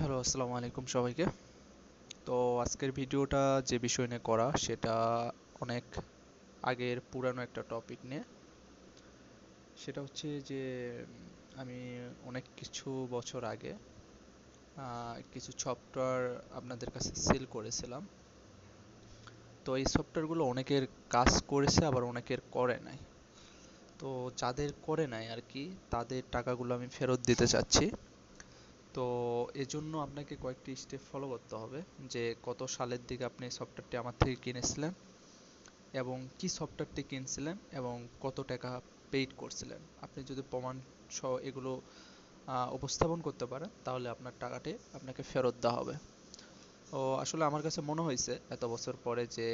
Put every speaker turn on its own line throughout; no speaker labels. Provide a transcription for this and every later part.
Hello আসসালামু আলাইকুম সবাইকে। তো আজকের ভিডিওটা যে বিষয় নিয়ে করা, সেটা অনেক আগের পুরানো একটা টপিক নিয়ে। সেটা হচ্ছে যে, আমি অনেক কিছু বছর আগে কিছু সফটওয়্যার আপনাদের কাছে সেল করেছিলাম। তো এই সফটওয়্যারগুলো অনেকের কাজ করেছে, আবার অনেকের করে নাই। তো যাদের করে নাই আর কি, তাদের টাকাগুলো আমি ফেরত দিতে চাচ্ছি। তো এজন্য আপনাকে কয়েকটি স্টেপ ফলো করতে হবে যে কত সালের দিকে আপনি সফটওয়্যারটি আমার থেকে কিনেছিলেন এবং কি সফটওয়্যারটি কিনছিলেন এবং কত টাকা পেইড করছিলেন। আপনি যদি প্রমাণ সহ এগুলো উপস্থাপন করতে পারেন, তাহলে আপনার টাকাটি আপনাকে ফেরত দেওয়া হবে। ও আসলে আমার কাছে মনে হয়েছে এত বছর পরে যে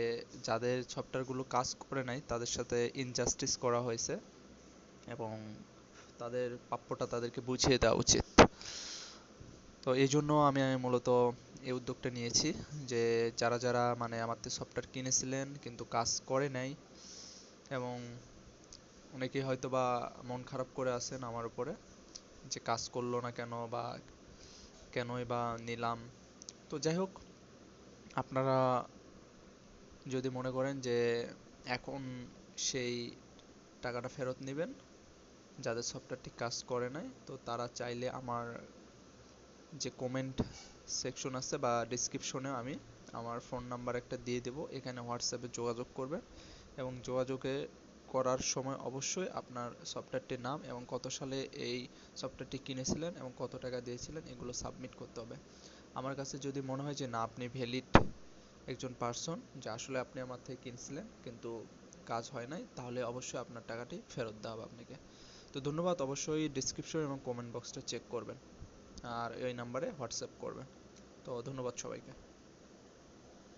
যাদের সফটওয়্যারগুলো কাজ করে নাই, তাদের সাথে ইনজাস্টিস করা হয়েছে এবং তাদের প্রাপ্যটা তাদেরকে বুঝিয়ে দেওয়া উচিত। তো এই জন্য আমি মূলত এই উদ্যোগটা নিয়েছি যে যারা যারা মানে আমার সফটওয়্যার কিনেছিলেন কিন্তু কাজ করে নাই এবং অনেকেই হয়তো বা মন খারাপ করে আছেন আমার উপরে যে কাজ করল না কেন বা কেনই বা নিলাম। তো যাই হোক, আপনারা যদি মনে করেন যে এখন সেই টাকাটা ফেরত নেবেন, যাদের সফটওয়্যারটি কাজ করে নাই, তো তারা চাইলে আমার যে কমেন্ট সেকশন আছে বা ডিসক্রিপশনে আমি আমার ফোন নাম্বার একটা দিয়ে দেবো। এখানে হোয়াটসঅ্যাপে যোগাযোগ করবেন এবং যোগাযোগে করার সময় অবশ্যই আপনার সফটওয়্যারটির নাম এবং কত সালে এই সফটওয়্যারটি কিনেছিলেন এবং কত টাকা দিয়েছিলেন এগুলো সাবমিট করতে হবে। আমার কাছে যদি মনে হয় যে না, আপনি ভ্যালিড একজন পার্সন যে আসলে আপনি আমার থেকে কিনছিলেন কিন্তু কাজ হয় নাই, তাহলে অবশ্যই আপনার টাকাটি ফেরত দেওয়া হবে আপনাকে। তো ধন্যবাদ, অবশ্যই ডিসক্রিপশন এবং কমেন্ট বক্সটা চেক করবেন। আর এই নাম্বারে হোয়াটসঅ্যাপ করবেন। তো ধন্যবাদ সবাইকে।